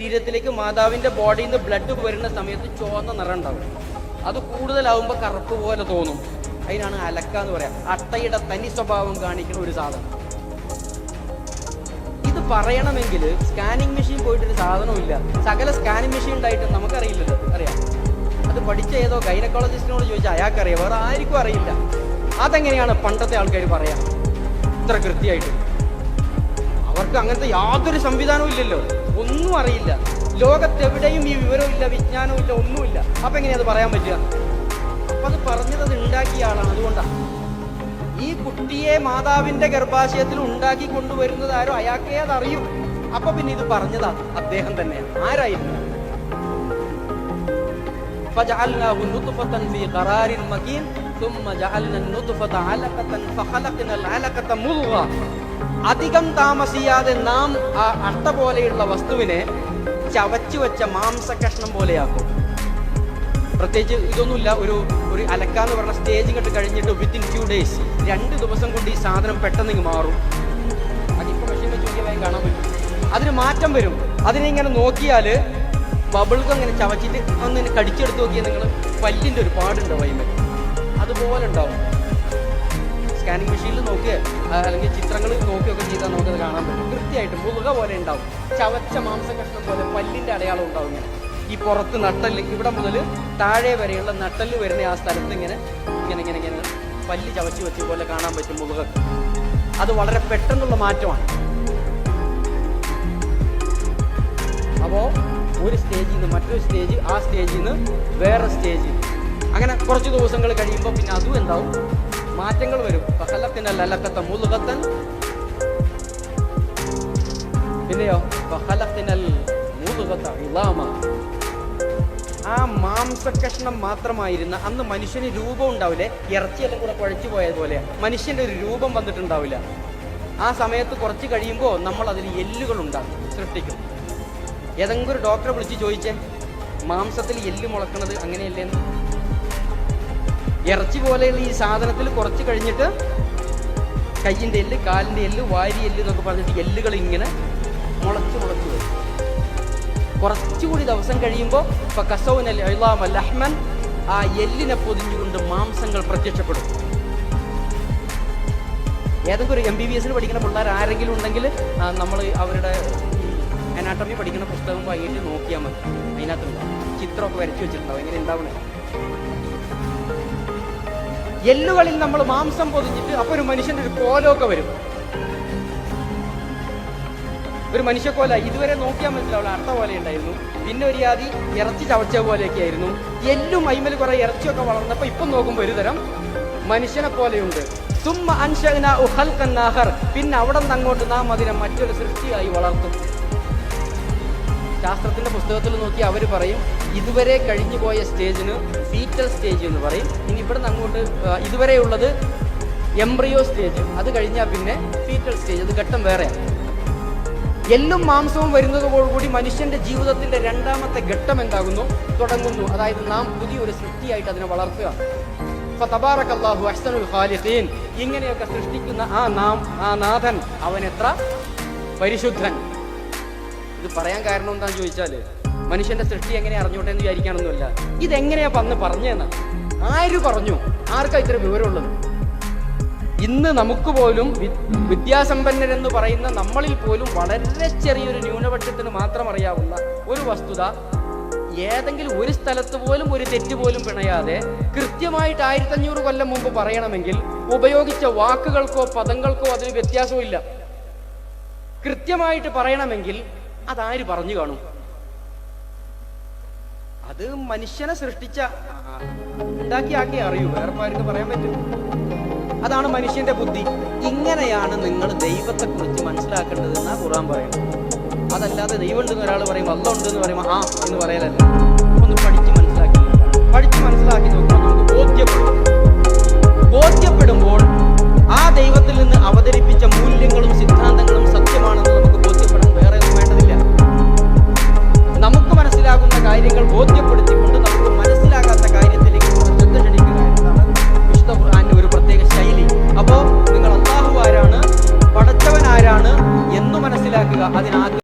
ശരീരത്തിലേക്ക് മാതാവിന്റെ ബോഡിയിൽ നിന്ന് ബ്ലഡ് വരുന്ന സമയത്ത് ചുവന്ന നിറം ഉണ്ടാവും അത് കൂടുതലാവുമ്പോൾ കറുപ്പ് പോലെ തോന്നും. അതിനാണ് അലക്ക എന്ന് പറയാം. അട്ടയുടെ തനി സ്വഭാവം കാണിക്കുന്ന ഒരു സാധനം. ഇത് പറയണമെങ്കിൽ സ്കാനിങ് മെഷീൻ പോയിട്ടൊരു സാധനവും ഇല്ല. സകല സ്കാനിങ് മെഷീൻ ഉണ്ടായിട്ട് നമുക്കറിയില്ലല്ലോ. അറിയാം? അത് പഠിച്ച ഏതോ ഗൈനക്കോളജിസ്റ്റിനോട് ചോദിച്ചാൽ അയാൾക്കറിയാം. വേറെ ആർക്കും അറിയില്ല. അതെങ്ങനെയാണ് പണ്ടത്തെ ആൾക്കാർ പറയാം? ഇത്ര കൃത്യമായിട്ട്. അവർക്ക് അങ്ങനത്തെ യാതൊരു സംവിധാനവും ഇല്ലല്ലോ ഒന്നും അറിയില്ല ലോകത്തെവിടെയും ഈ വിവരവും ഇല്ല വിജ്ഞാനവും ഇല്ല ഒന്നുമില്ല അപ്പൊ എങ്ങനെയാ അത് പറയാൻ പറ്റുക അപ്പൊ അത് പറഞ്ഞത് അത് ഉണ്ടാക്കിയ ആളാണ് അതുകൊണ്ടാണ് ഈ കുട്ടിയെ മാതാവിന്റെ ഗർഭാശയത്തിൽ ഉണ്ടാക്കി കൊണ്ടുവരുന്നത് ആരോ അയാൾക്കേ അത് അറിയൂ അപ്പൊ പിന്നെ ഇത് പറഞ്ഞതാ അദ്ദേഹം തന്നെയാണ് ആരായിരുന്നു فجعلناه نطفة في قرار مكين അധികം താമസിയാതെ നാം ആ അട്ട പോലെയുള്ള വസ്തുവിനെ ചവച്ചു വെച്ച മാംസകഷ്ണം പോലെയാക്കും. പ്രത്യേകിച്ച് ഇതൊന്നുമില്ല ഒരു ഒരു അലക്കാന്ന് പറഞ്ഞ സ്റ്റേജ് കണ്ട് കഴിഞ്ഞിട്ട് വിത്തിൻ ടു ഡേയ്സ് രണ്ട് ദിവസം കൊണ്ട് ഈ സാധനം പെട്ടെന്ന് മാറും. അതിപ്പോൾ പക്ഷേ ചോദ്യമായി കാണാൻ പറ്റും. അതിന് മാറ്റം വരും. അതിനിങ്ങനെ നോക്കിയാൽ ബബിൾക്ക് അങ്ങനെ ചവച്ചിട്ട് അങ്ങനെ കടിച്ചെടുത്ത് നോക്കിയാൽ നിങ്ങൾ പല്ലിന്റെ ഒരു പാടുണ്ടോ വൈകുന്നേരം അതുപോലെ ഉണ്ടാവും. സ്കാനിങ് മെഷീനിൽ നോക്കുക അല്ലെങ്കിൽ ചിത്രങ്ങൾ നോക്കിയൊക്കെ ചെയ്താൽ നമുക്കത് കാണാൻ പറ്റും. കൃത്യമായിട്ട് മുറുക പോലെ ഉണ്ടാവും. ചവച്ച മാംസ കഷ്ണം പോലെ പല്ലിന്റെ അടയാളം ഉണ്ടാവും ഇങ്ങനെ. ഈ പുറത്ത് നട്ടൽ ഇവിടെ മുതൽ താഴെ വരെയുള്ള നട്ടൽ വരുന്ന ആ സ്ഥലത്ത് ഇങ്ങനെ ഇങ്ങനെ ഇങ്ങനെ ഇങ്ങനെ പല്ല് ചവച്ച് വെച്ച പോലെ കാണാൻ പറ്റും മുറുക. അത് വളരെ പെട്ടെന്നുള്ള മാറ്റമാണ്. അപ്പോൾ ഒരു സ്റ്റേജിൽ നിന്ന് മറ്റൊരു സ്റ്റേജ് ആ സ്റ്റേജിൽ നിന്ന് വേറെ സ്റ്റേജ് അങ്ങനെ കുറച്ച് ദിവസങ്ങൾ കഴിയുമ്പോൾ പിന്നെ അതും എന്താവും? മാറ്റങ്ങൾ വരും. ഫഹലത്തിനൽ അലക്കത്ത മുലുകത്തൻ. പിന്നെയോ? ഫഹലത്തിനൽ മുലുകത്ത ഇളാമ. ആ മാംസകഷ്ണം മാത്രമായിരുന്ന അന്ന് മനുഷ്യന് രൂപം ഉണ്ടാവില്ലേ? ഇറച്ചിയെല്ലാം കൂടെ കുഴച്ചു പോയതുപോലെ മനുഷ്യന്റെ ഒരു രൂപം വന്നിട്ടുണ്ടാവില്ല. ആ സമയത്ത് കുറച്ച് കഴിയുമ്പോൾ നമ്മൾ അതിൽ എല്ലുകൾ ഉണ്ടാകും. സൃഷ്ടിക്കും. ഏതെങ്കിലും ഒരു ഡോക്ടറെ വിളിച്ച് ചോദിച്ചേ മാംസത്തിൽ എല്ല് മുളക്കുന്നത് അങ്ങനെയല്ലേന്ന്? ഇറച്ചി പോലെയുള്ള ഈ സാധനത്തിൽ കുറച്ച് കഴിഞ്ഞിട്ട് കയ്യിന്റെ എല്ല് കാലിന്റെ എല്ല് വാരി എല്ല് എന്നൊക്കെ പറഞ്ഞിട്ട് എല്ലുകൾ ഇങ്ങനെ മുളച്ച് മുളച്ച് വരും. കുറച്ചുകൂടി ദിവസം കഴിയുമ്പോൾ ഇപ്പൊ കസൗനൽ ഇളാമ ലഹ്മൻ ആ എല്ലിനെ പൊതിഞ്ഞുകൊണ്ട് മാംസങ്ങൾ പ്രത്യക്ഷപ്പെടും. ഏതെങ്കിലും ഒരു എം ബി ബി എസിന് പഠിക്കുന്ന പിള്ളേർ ആരെങ്കിലും ഉണ്ടെങ്കിൽ നമ്മൾ അവരുടെ അനാട്ടമി പഠിക്കുന്ന പുസ്തകം വാങ്ങിയിട്ട് നോക്കിയാൽ മതി. അതിനകത്തുണ്ടാവും ചിത്രമൊക്കെ വരച്ചു വെച്ചിട്ടുണ്ടാവും. എങ്ങനെ ഉണ്ടാവണേ? എല്ലുകളിൽ നമ്മൾ മാംസം പൊതിഞ്ഞിട്ട് അപ്പൊ ഒരു മനുഷ്യന്റെ ഒരു കോലമൊക്കെ വരും. ഒരു മനുഷ്യക്കോല ഇതുവരെ നോക്കിയാൽ മനസ്സിലാവുള്ള അർത്ഥ പോലെ ഉണ്ടായിരുന്നു. പിന്നെ ഒരു ജാതി ഇറച്ചി ചവച്ച പോലെയൊക്കെ ആയിരുന്നു. എല്ലും അയിമൽ കുറെ ഇറച്ചിയൊക്കെ വളർന്നപ്പോ ഇപ്പം നോക്കുമ്പോൾ ഒരു തരം മനുഷ്യനെ പോലെയുണ്ട്. തുമ്മ അൻഷന ഉഹൽ കന്നാഹർ പിന്നെ അവിടെ നിന്ന് അങ്ങോട്ട് നാം അതിനെ മറ്റൊരു സൃഷ്ടിയായി വളർത്തും. ശാസ്ത്രത്തിന്റെ പുസ്തകത്തിൽ നോക്കി അവർ പറയും ഇതുവരെ കഴിഞ്ഞു പോയ സ്റ്റേജിന് ഫീറ്റൽ സ്റ്റേജ് എന്ന് പറയും. ഇവിടെ നിന്ന് അങ്ങോട്ട് ഇതുവരെ ഉള്ളത് എംബ്രിയോ സ്റ്റേജ്. അത് കഴിഞ്ഞാൽ പിന്നെ ഫീറ്റൽ സ്റ്റേജ്. അത് ഘട്ടം വേറെയാണ് എല്ലും മാംസവും വരുന്നതോടുകൂടി മനുഷ്യന്റെ ജീവിതത്തിന്റെ രണ്ടാമത്തെ ഘട്ടം എന്താകുന്നു? തുടങ്ങുന്നു. അതായത് നാം പുതിയൊരു സൃഷ്ടിയായിട്ട് അതിനെ വളർത്തുക. ഫതബാറകല്ലാഹു അഹ്സനുൽ ഖാലിഖീൻ. ഇങ്ങനെയൊക്കെ സൃഷ്ടിക്കുന്ന ആ നാം ആ നാഥൻ അവൻ എത്ര പരിശുദ്ധൻ. ഇത് പറയാൻ കാരണം എന്താണെന്ന് ചോദിച്ചാൽ മനുഷ്യന്റെ സൃഷ്ടി എങ്ങനെ അറിഞ്ഞോട്ടെ എന്ന് വിചാരിക്കാനൊന്നുമില്ല. ഇതെങ്ങനെയാ പന്ന് പറഞ്ഞതെന്ന് ആര് പറഞ്ഞു? ആർക്കാ ഇത്ര വിവരമുള്ളത്? ഇന്ന് നമുക്ക് പോലും വിദ്യാസമ്പന്നരെന്ന് പറയുന്ന നമ്മളിൽ പോലും വളരെ ചെറിയൊരു ന്യൂനപക്ഷത്തിന് മാത്രം അറിയാവുന്ന ഒരു വസ്തുത ഏതെങ്കിലും ഒരു സ്ഥലത്ത് പോലും ഒരു തെറ്റ് പോലും പിണയാതെ കൃത്യമായിട്ട് ആയിരത്തഞ്ഞൂറ് കൊല്ലം മുമ്പ് പറയണമെങ്കിൽ ഉപയോഗിച്ച വാക്കുകൾക്കോ പദങ്ങൾക്കോ അതിന് വ്യത്യാസമില്ല. കൃത്യമായിട്ട് പറയണമെങ്കിൽ അതാര് പറഞ്ഞു കാണും? അത് മനുഷ്യനെ സൃഷ്ടിച്ച ഉണ്ടാക്കിയാക്കി അറിയൂ. വേറെ ആർക്കും പറയാൻ പറ്റും. അതാണ് മനുഷ്യന്റെ ബുദ്ധി. ഇങ്ങനെയാണ് നിങ്ങൾ ദൈവത്തെ കുറിച്ച് മനസ്സിലാക്കേണ്ടതെന്നാ ഖുറാൻ പറയുന്നത്. അതല്ലാതെ ദൈവം ഉണ്ടെന്ന് ഒരാൾ പറയും അല്ല ഉണ്ട് എന്ന് പറയുമ്പോൾ ആ എന്ന് പറയലല്ല. ഒന്ന് പഠിച്ച് മനസ്സിലാക്കി. പഠിച്ച് മനസ്സിലാക്കി നോക്കുമ്പോൾ നമുക്ക് ബോധ്യപ്പെടും. ബോധ്യപ്പെടുമ്പോൾ ആ ദൈവത്തിൽ നിന്ന്